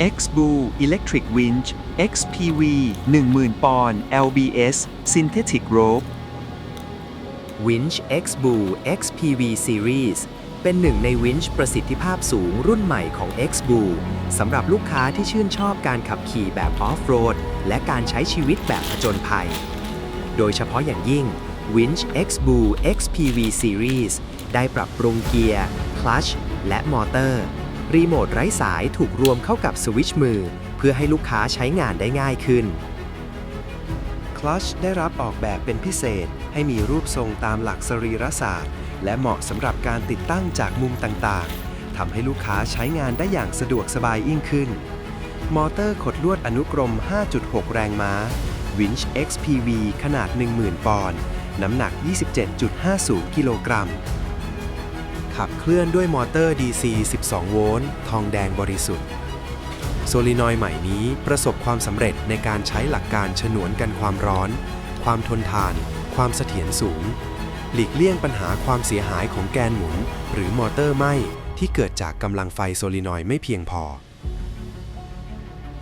X-Boo Electric Winch XPV 10,000 ปอนด์ LBS Synthetic Rope Winch X Boo XPV Series เป็นหนึ่งในวินช์ประสิทธิภาพสูงรุ่นใหม่ของ X Boo สำหรับลูกค้าที่ชื่นชอบการขับขี่แบบออฟโรดและการใช้ชีวิตแบบผจญภัย โดยเฉพาะอย่างยิ่ง Winch X Boo XPV Series ได้ปรับปรุงเกียร์ คลัช และมอเตอร์ รีโมทไร้สายถูกรวมเข้ากับสวิตช์มือ เพื่อให้ลูกค้าใช้งานได้ง่ายขึ้นคลัชได้รับออกแบบเป็นพิเศษ ให้มีรูปทรงตามหลักสรีรศาสตร์ และเหมาะสำหรับการติดตั้งจากมุมต่างๆทำให้ลูกค้าใช้งานได้อย่างสะดวกสบายยิ่งขึ้น มอเตอร์ขดลวดอนุกรม 5.6 แรงม้า Winch XPV ขนาด 10,000 ปอนด์ น้ำหนัก 27.50 กิโลกรัม ขับเคลื่อนด้วยมอเตอร์ DC 12 โวลต์ ทองแดงบริสุทธิ์ โซลินอยใหม่นี้ประสบความสำเร็จในการใช้หลักการฉนวนกันความร้อน ความทนทาน ความเสถียรสูง หลีกเลี่ยงปัญหาความเสียหายของแกนหมุน หรือมอเตอร์ไหม้ที่เกิดจากกำลังไฟโซลินอยไม่เพียงพอ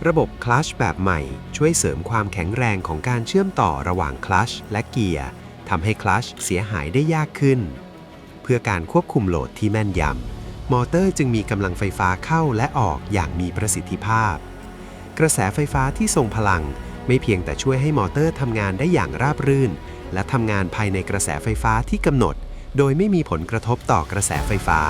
ระบบคลัชแบบใหม่ช่วยเสริมความแข็งแรงของการเชื่อมต่อระหว่างคลัชและเกียร์ทำให้คลัชเสียหายได้ยากขึ้น เพื่อการควบคุมโหลดที่แม่นยำ มอเตอร์จึงมีกำลังไฟฟ้าเข้าและออกอย่างมีประสิทธิภาพ กระแสไฟฟ้าที่ทรงพลัง ไม่เพียงแต่ช่วยให้มอเตอร์ทำงานได้อย่างราบรื่น และทำงานภายในกระแสไฟฟ้าที่กำหนด โดยไม่มีผลกระทบต่อกระแสไฟฟ้า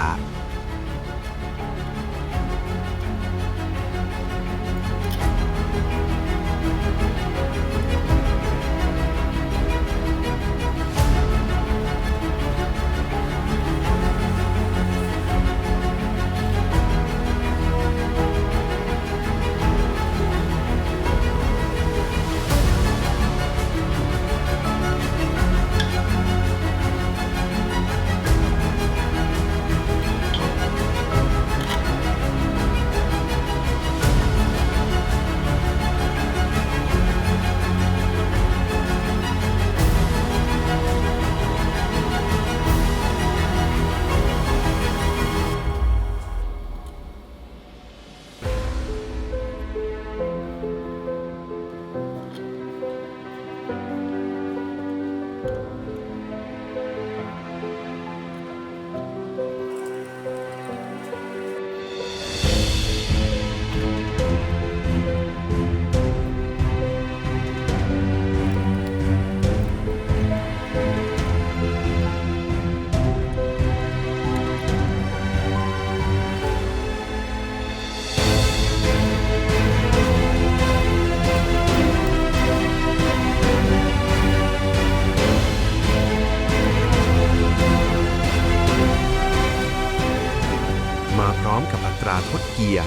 มาพร้อมกับอัตราทดเกียร์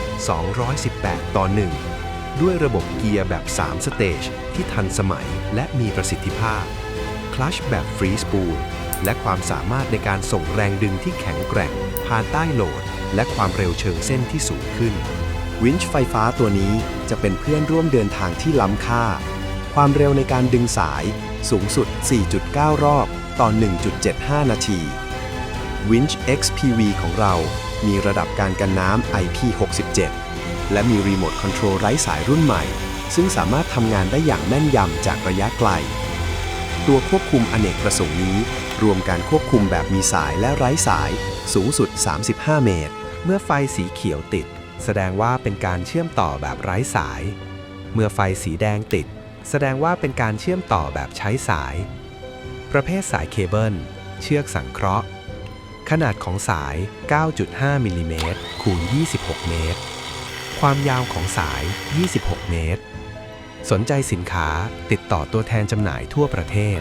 218 ต่อ 1 ด้วยระบบเกียร์แบบ 3 สเตจที่ทันสมัยและมีประสิทธิภาพ คลัชแบบฟรีสปูลและความสามารถในการส่งแรงดึงที่แข็งแกร่ง ผ่านใต้โหลด และความเร็วเชิงเส้นที่สูงขึ้น วินช์ไฟฟ้าตัวนี้จะเป็นเพื่อนร่วมเดินทางที่ล้ำค่า ความเร็วในการดึงสายสูงสุด 4.9 รอบ ต่อ 1.75 นาที Winch XPV ของเรา มีระดับการกันน้ำ IP67 และมีรีโมทคอนโทรลไร้สายรุ่นใหม่ ซึ่งสามารถทำงานได้อย่างแม่นยำจากระยะไกล ตัวควบคุมอเนกประสงค์นี้ รวมการควบคุมแบบมีสายและไร้สาย สูงสุด 35 เมตร เมื่อไฟสีเขียวติด แสดงว่าเป็นการเชื่อมต่อแบบไร้สาย เมื่อไฟสีแดงติด แสดงว่าเป็นการเชื่อมต่อแบบใช้สาย ประเภทสายเคเบิล เชือกสังเคราะห์ ขนาดของสาย 9.5 มิลลิเมตรคูณ 26 เมตร ความยาวของสาย 26 เมตร สนใจสินค้าติดต่อตัวแทนจำหน่ายทั่วประเทศ